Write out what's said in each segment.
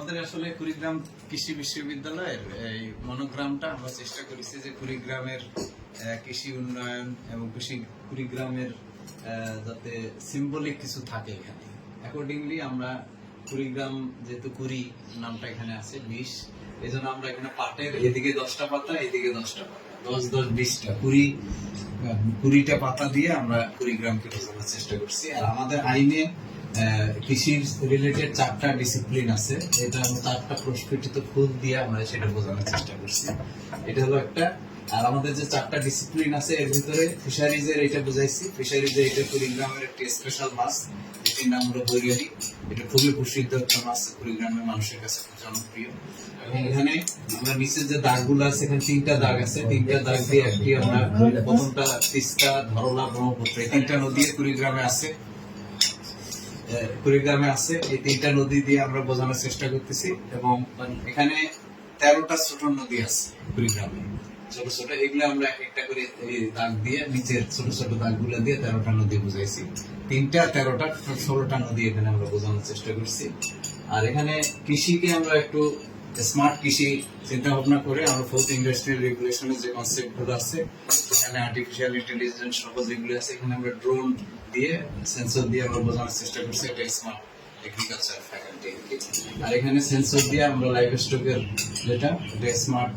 আমাদের আসলে কুড়িগ্রাম কৃষি বিশ্ববিদ্যালয়ের এই মনোগ্রামটা আমরা চেষ্টা করেছি যে কুড়িগ্রামের কৃষি উন্নয়ন এবং কৃষি কুড়িগ্রামের যাতে সিম্বলিক কিছু থাকে এখানে। অ্যাকর্ডিংলি আমরা কুড়িগ্রাম যেহেতু কুড়ি, নামটা এখানে আছে বিশ এই জন্য আমরা এখানে পাটের এদিকে দশটা পাতা, এদিকে দশটা পাতা, দশ দশ, বিশটা। কুড়ি কুড়িটা পাতা দিয়ে আমরা কুড়িগ্রামকে বোঝানোর চেষ্টা করছি। আর আমাদের আইনে কৃষির রিলেটেড চারটা ডিসিপ্লিন আছে। এটা আমরা চারটা প্রস্ফুটিত ফুল দিয়ে আমরা সেটা বোঝানোর চেষ্টা করছি। এটা হলো একটা। আর আমাদের যে চারটা ডিসিপ্লিন আছে, এর ভিতরে ফিশারিজের এটা বুঝাইছি। ফিশারিজের এটা কুড়িগ্রামের একটি স্পেশাল মাছ। এটির নাম হলো বৈরালি। এটা খুবই প্রসিদ্ধ একটা মাছ কুড়িগ্রামের মানুষের কাছে খুব জনপ্রিয়। এবং এখানে আমরা নিচে যে দাগগুলো আছে, এখানে তিনটা দাগ আছে। তিনটা দাগ দিয়ে একটি আমরা প্রথমটা তিস্তা, ধরলা, ব্রহ্মপুত্র, এই তিনটা নদী কুড়িগ্রামে আছে। কুড়িগ্রামে আছে। এই তিনটা নদী দিয়ে আমরা বোঝানোর চেষ্টা করতেছি এবং এখানে তেরোটা ছোট নদী আছে কুড়িগ্রামে। ছোট ছোট এগুলো আমরা এক একটা করে দাগ দিয়ে, নিচের ছোট ছোট দাগগুলো দিয়ে তেরোটা নদী বুঝাইছি। তিনটা, তেরোটা, ষোলোটা নদী এখানে আমরা বোঝানোর চেষ্টা করছি। আর এখানে কৃষিকে আমরা একটু স্মার্ট কৃষি চিন্তা ভাবনা করে আমরা ফোর্থ ইন্ডাস্ট্রিয়াল রেগুলেশনের যে কনসেপ্টগুলো আছে এখানে আর্টিফিশিয়াল ইন্টেলিজেন্স সহ যেগুলো আছে, এখানে আমরা ড্রোন দিয়ে সেন্সর দিয়ে আমরা বোঝানোর চেষ্টা করছি, এটা স্মার্ট এগ্রিকালচার ফ্যাকাল্টি আর এখানে সেন্সর দিয়ে আমরা লাইভ স্টকের যেটা এটা স্মার্ট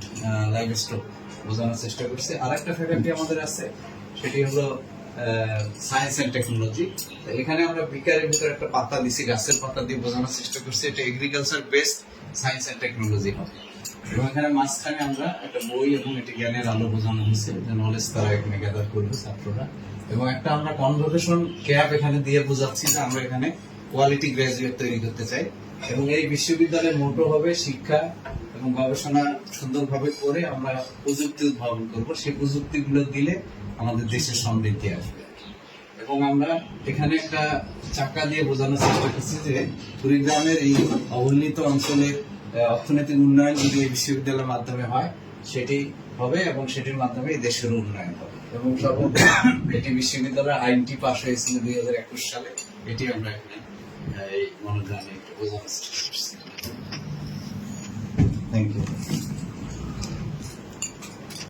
লাইভ স্টক বোঝানোর চেষ্টা করছি। আর একটা ফ্যাকাল্টি আমাদের আছে, সেটি হলো সায়েন্স এন্ড টেকনোলজি এখানে আমরা বিকারের ভিতরে একটা পাতা দিছি, গাছের পাতা দিয়ে বোঝানোর চেষ্টা করছি, এটা agriculture based science and technology হবে। এবং এখানে মাঝখানে আমরা একটা বই এবং এটি জ্ঞানের আলো বোঝানো হয়েছে, যে নলেজ তারা এখানে গ্যাদার করবে ছাত্ররা। এবং একটা আমরা কনভোকেশন ক্যাব এখানে দিয়ে বোঝাচ্ছি যে আমরা এখানে কোয়ালিটি গ্রাজুয়েট তৈরি করতে চাই। এবং এই বিশ্ববিদ্যালয়ের মোটো হবে শিক্ষা এবং গবেষণা সুন্দরভাবে করে আমরা প্রযুক্তি উদ্ভাবন করব। সেই প্রযুক্তিগুলো দিলে আমাদের দেশের সমৃদ্ধি আসবে। এবং আমরা এখানে একটা চাকা দিয়ে বোঝানোর চেষ্টা করছি যে কুড়িগ্রামের এই অবহেলিত অঞ্চলের অর্থনৈতিক উন্নয়ন যদি এই বিশ্ববিদ্যালয়ের মাধ্যমে হয়, সেটি হবে এবং সেটির মাধ্যমে এই দেশের উন্নয়ন হবে। এবং সর্বোপরি এটি বিশ্ববিদ্যালয়ের আইনটি পাশ হয়েছিল দুই হাজার একুশ সালে। এটি আমরা এখানে এই মনোগ্রামে একটু বোঝানোর চেষ্টা করছি। Thank you